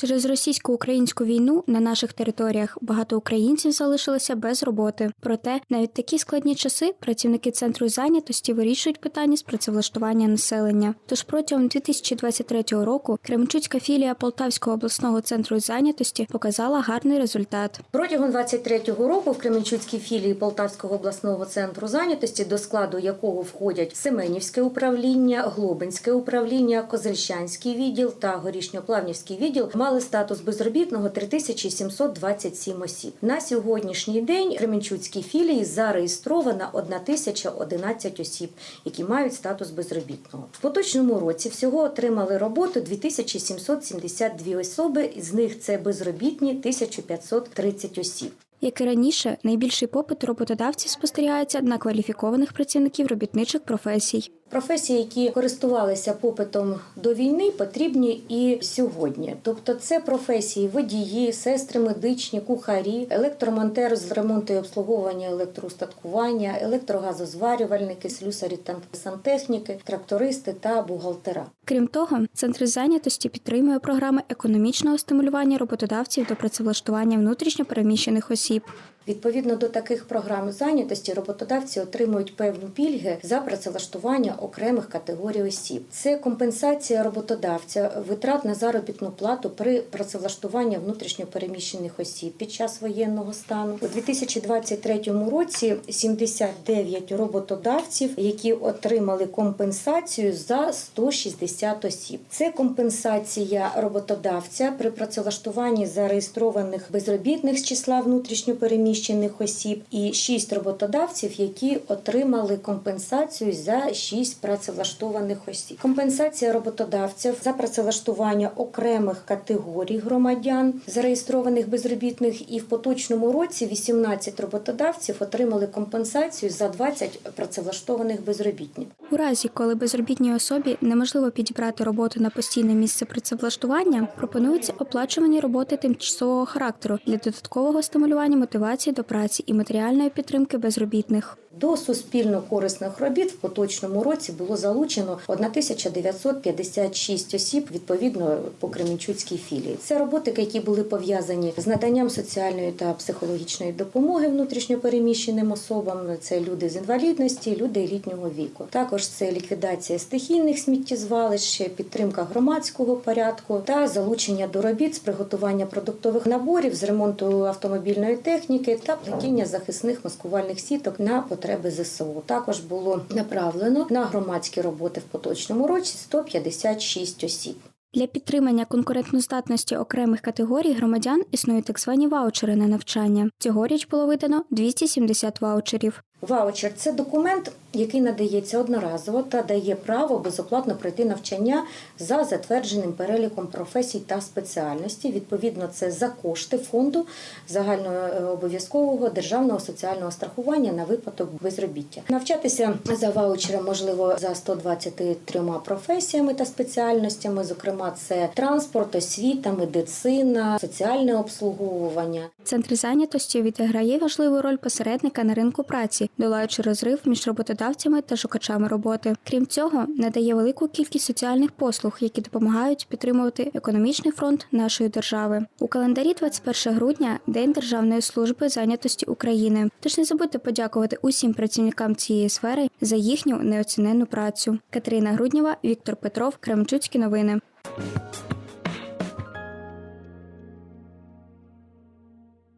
Через російсько-українську війну на наших територіях багато українців залишилися без роботи. Проте навіть такі складні часи працівники центру зайнятості вирішують питання з працевлаштування населення. Тож протягом 2023 року Кременчуцька філія Полтавського обласного центру зайнятості показала гарний результат. Протягом 23-го року в Кременчуцькій філії Полтавського обласного центру зайнятості, до складу якого входять Семенівське управління, Глобинське управління, Козельщанський відділ та Горішньоплавнівський відділ, мали статус безробітного 3727 осіб. На сьогоднішній день в Кременчуцькій філії зареєстровано 1011 осіб, які мають статус безробітного. В поточному році всього отримали роботу 2772 особи, з них це безробітні 1530 осіб. Як і раніше, найбільший попит роботодавців спостерігається на кваліфікованих працівників робітничих професій. Професії, які користувалися попитом до війни, потрібні і сьогодні. Тобто, це професії водії, сестри медичні, кухарі, електромонтери з ремонту і обслуговування електроустаткування, електрогазозварювальники, слюсарі та сантехніки, трактористи та бухгалтера. Крім того, центр зайнятості підтримує програми економічного стимулювання роботодавців до працевлаштування внутрішньо переміщених осіб. Відповідно до таких програм зайнятості роботодавці отримують певні пільги за працевлаштування окремих категорій осіб. Це компенсація роботодавця витрат на заробітну плату при працевлаштуванні внутрішньопереміщених осіб під час воєнного стану. У 2023 році 79 роботодавців, які отримали компенсацію за 160 осіб. Це компенсація роботодавця при працевлаштуванні зареєстрованих безробітних з числа внутрішньопереміщених осіб і 6 роботодавців, які отримали компенсацію за 6 працевлаштованих осіб. Компенсація роботодавців за працевлаштування окремих категорій громадян, зареєстрованих безробітних, і в поточному році 18 роботодавців отримали компенсацію за 20 працевлаштованих безробітних. У разі, коли безробітній особі неможливо підібрати роботу на постійне місце працевлаштування, пропонуються оплачувані роботи тимчасового характеру для додаткового стимулювання мотивації до праці і матеріальної підтримки безробітних. До суспільно корисних робіт в поточному році було залучено 1956 осіб відповідно по Кременчуцькій філії. Це роботи, які були пов'язані з наданням соціальної та психологічної допомоги внутрішньопереміщеним особам. Це люди з інвалідності, люди літнього віку. Також це ліквідація стихійних сміттєзвалищ, підтримка громадського порядку та залучення до робіт з приготування продуктових наборів, з ремонту автомобільної техніки та плетіння захисних маскувальних сіток на потреби ЗСУ. Також було направлено на громадські роботи в поточному році 156 осіб. Для підтримання конкурентноздатності окремих категорій громадян існують так звані ваучери на навчання. Цьогоріч було видано 270 ваучерів. Ваучер це документ, який надається одноразово та дає право безоплатно пройти навчання за затвердженим переліком професій та спеціальностей. Відповідно, це за кошти фонду загальнообов'язкового державного соціального страхування на випадок безробіття. Навчатися за ваучером можливо за 123 професіями та спеціальностями. Зокрема, це транспорт, освіта, медицина, соціальне обслуговування. Центр зайнятості відіграє важливу роль посередника на ринку праці, долаючи розрив між роботодавцями та шукачами роботи. Крім цього, надає велику кількість соціальних послуг, які допомагають підтримувати економічний фронт нашої держави. У календарі 21 грудня День Державної служби зайнятості України. Тож не забудьте подякувати усім працівникам цієї сфери за їхню неоціненну працю. Катерина Груднєва, Віктор Петров, Кремчуцькі новини.